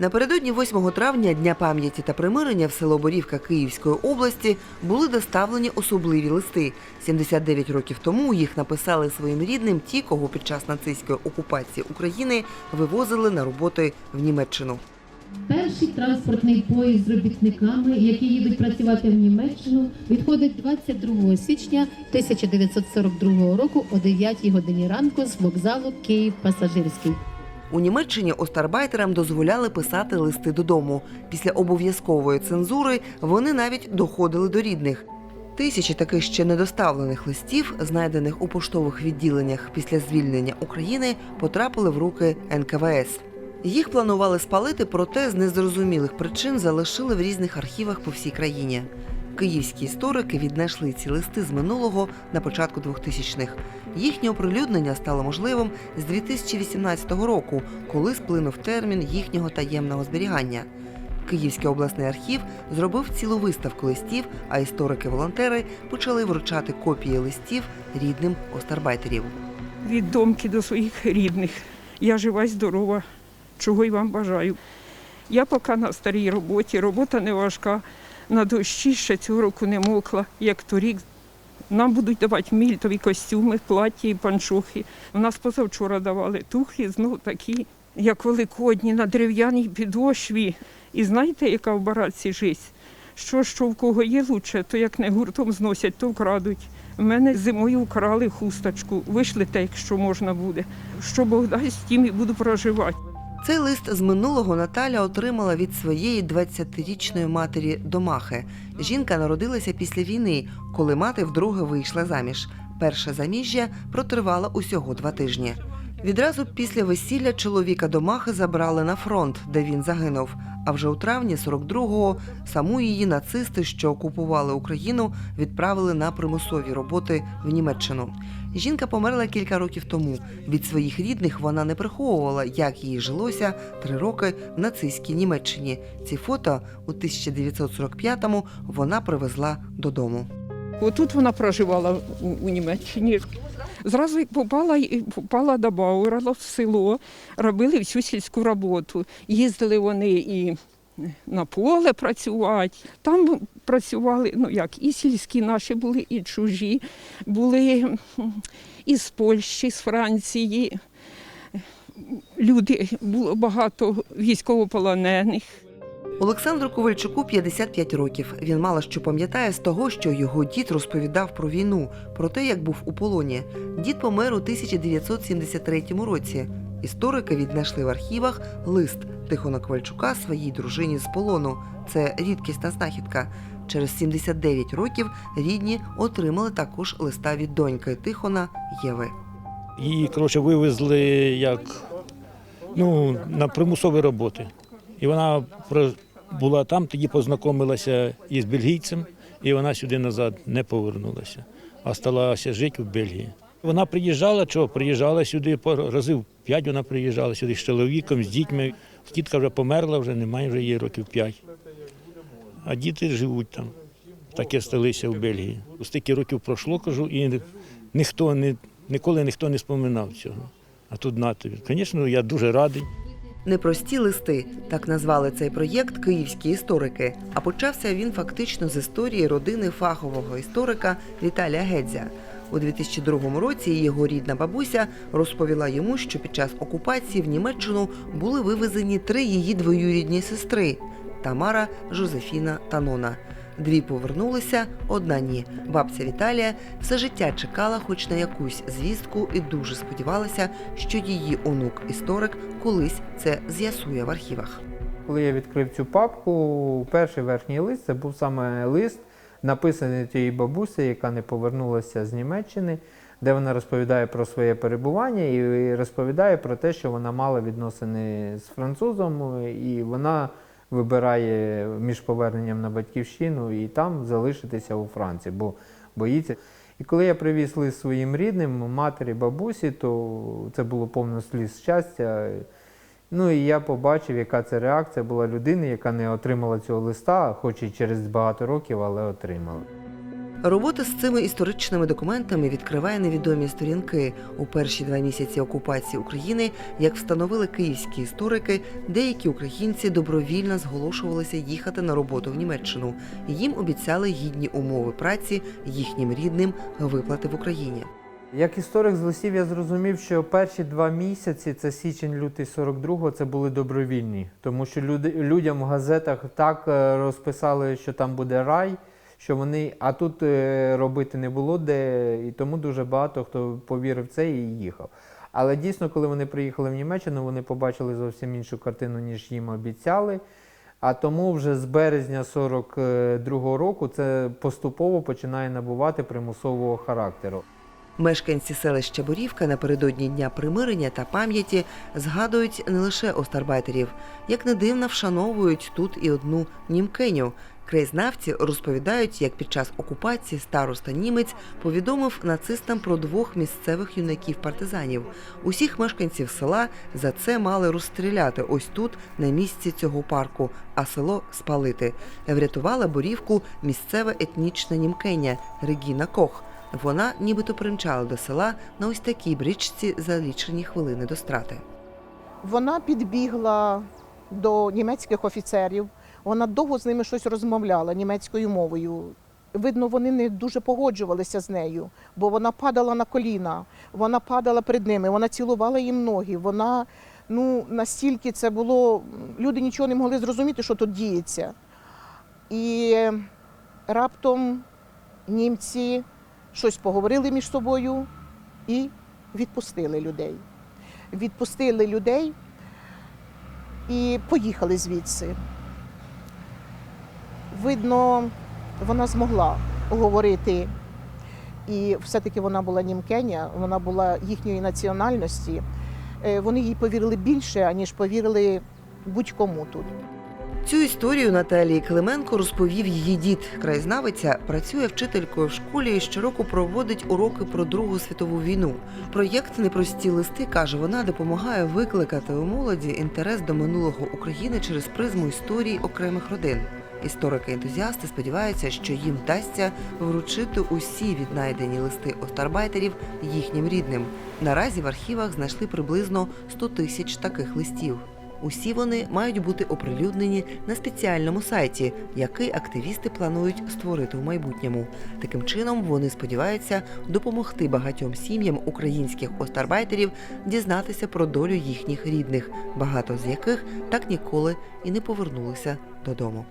Напередодні 8 травня Дня пам'яті та примирення в село Борівка Київської області були доставлені особливі листи. 79 років тому їх написали своїм рідним ті, кого під час нацистської окупації України вивозили на роботи в Німеччину. Перший транспортний поїзд з робітниками, які їдуть працювати в Німеччину, відходить 22 січня 1942 року о 9 годині ранку з вокзалу Київ Пасажирський. У Німеччині остарбайтерам дозволяли писати листи додому. Після обов'язкової цензури вони навіть доходили до рідних. Тисячі таких ще недоставлених листів, знайдених у поштових відділеннях після звільнення України, потрапили в руки НКВС. Їх планували спалити, проте з незрозумілих причин залишили в різних архівах по всій країні. Київські історики віднайшли ці листи з минулого на початку 2000-х. Їхнє оприлюднення стало можливим з 2018 року, коли сплинув термін їхнього таємного зберігання. Київський обласний архів зробив цілу виставку листів, а історики-волонтери почали вручати копії листів рідним остарбайтерів. від домки до своїх рідних. Я жива здорова, чого й вам бажаю. Я поки на старій роботі, робота не важка. На дощі ще цього року не мокла, як торік. Нам будуть давати мільтові костюми, плаття і панчохи. У нас позавчора давали тухлі, знов такі, як великодні, на дерев'яній підошві. І знаєте, яка в бараці життя? Що, що в кого є лучше, то як не гуртом зносять, то вкрадуть. У мене зимою вкрали хусточку, вийшли те, якщо можна буде. Що Бог дасть, тим і буду проживати. Цей лист з минулого Наталя отримала від своєї 20-річної матері Домахи. Жінка народилася після війни, коли мати вдруге вийшла заміж. Перше заміжжя протривало усього два тижні. Відразу після весілля чоловіка Домахи забрали на фронт, де він загинув. А вже у травні 42-го саму її нацисти, що окупували Україну, відправили на примусові роботи в Німеччину. Жінка померла кілька років тому. Від своїх рідних вона не приховувала, як їй жилося три роки в нацистській Німеччині. Ці фото у 1945-му вона привезла додому. Отут вона проживала у, у Німеччині. Зразу як попала, попала до Бауера в село, робили всю сільську роботу. Їздили вони і на поле працювати. Там працювали, ну як, і сільські наші були, і чужі, були і із Польщі, з Франції. Люди, було багато військовополонених. Олександру Ковальчуку 55 років. Він мало що пам'ятає з того, що його дід розповідав про війну, про те, як був у полоні. Дід помер у 1973 році. Історики віднайшли в архівах лист Тихона Ковальчука своїй дружині з полону. Це рідкісна знахідка. Через 79 років рідні отримали також листа від доньки Тихона Єви. Її коротше, вивезли як ну, на примусові роботи. І вона була там, тоді познайомилася із бельгійцем, і вона сюди назад не повернулася, а сталася жити в Бельгії. Вона приїжджала, чого приїжджала сюди, разів п'ять вона приїжджала сюди з чоловіком, з дітьми. Тітка вже померла, вже немає вже їй років п'ять. А діти живуть там. Таке сталися в Бельгії. Стільки років пройшло, кажу, і ніхто не, ніколи ніхто не споминав цього. А тут на тобі. Звісно, я дуже радий. Непрості листи так назвали цей проєкт київські історики. А почався він фактично з історії родини фахового історика Віталія Гедзя. У 2002 році його рідна бабуся розповіла йому, що під час окупації в Німеччину були вивезені три її двоюрідні сестри Тамара, Жозефіна та Нона. Дві повернулися, одна ні. Бабця Віталія все життя чекала хоч на якусь звістку і дуже сподівалася, що її онук-історик колись це з'ясує в архівах. Коли я відкрив цю папку, перший верхній лист це був саме лист, написаний тієї бабусі, яка не повернулася з Німеччини, де вона розповідає про своє перебування і розповідає про те, що вона мала відносини з французом, і вона вибирає між поверненням на батьківщину і там залишитися у Франції, бо боїться. І коли я привіз лист своїм рідним, матері, бабусі, то це було повно сліз щастя. Ну і я побачив, яка це реакція була людини, яка не отримала цього листа, хоч і через багато років, але отримала. Робота з цими історичними документами відкриває невідомі сторінки. У перші два місяці окупації України, як встановили київські історики, деякі українці добровільно зголошувалися їхати на роботу в Німеччину. Їм обіцяли гідні умови праці, їхнім рідним виплати в Україні. Як історик з листів я зрозумів, що перші два місяці, це січень-лютий 42-го, це були добровільні, тому що люди, людям в газетах так е, розписали, що там буде рай, що вони, а тут е, робити не було де, і тому дуже багато хто повірив в це і їхав. Але дійсно, коли вони приїхали в Німеччину, вони побачили зовсім іншу картину, ніж їм обіцяли. А тому вже з березня 42-го року це поступово починає набувати примусового характеру. Мешканці селища Борівка напередодні дня примирення та пам'яті згадують не лише остарбайтерів, як не дивно вшановують тут і одну німкеню. Краєзнавці розповідають, як під час окупації староста німець повідомив нацистам про двох місцевих юнаків-партизанів. Усіх мешканців села за це мали розстріляти ось тут, на місці цього парку, а село спалити. Врятувала борівку місцева етнічна німкеня Регіна Кох. Вона нібито примчала до села на ось такій бричці за лічені хвилини до страти. Вона підбігла до німецьких офіцерів. Вона довго з ними щось розмовляла німецькою мовою. Видно, вони не дуже погоджувалися з нею, бо вона падала на коліна, вона падала перед ними, вона цілувала їм ноги. Вона ну настільки це було. Люди нічого не могли зрозуміти, що тут діється. І раптом німці щось поговорили між собою і відпустили людей. Відпустили людей і поїхали звідси. Видно, вона змогла говорити, і все-таки вона була німкеня, вона була їхньої національності. Е, Вони їй повірили більше, аніж повірили будь-кому тут. Цю історію Наталії Клименко розповів її дід. Краєзнавиця працює вчителькою в школі і щороку проводить уроки про Другу світову війну. Проєкт Непрості листи каже, вона допомагає викликати у молоді інтерес до минулого України через призму історії окремих родин. Історики-ентузіасти сподіваються, що їм вдасться вручити усі віднайдені листи остарбайтерів їхнім рідним. Наразі в архівах знайшли приблизно 100 тисяч таких листів. Усі вони мають бути оприлюднені на спеціальному сайті, який активісти планують створити в майбутньому. Таким чином вони сподіваються допомогти багатьом сім'ям українських остарбайтерів дізнатися про долю їхніх рідних, багато з яких так ніколи і не повернулися додому.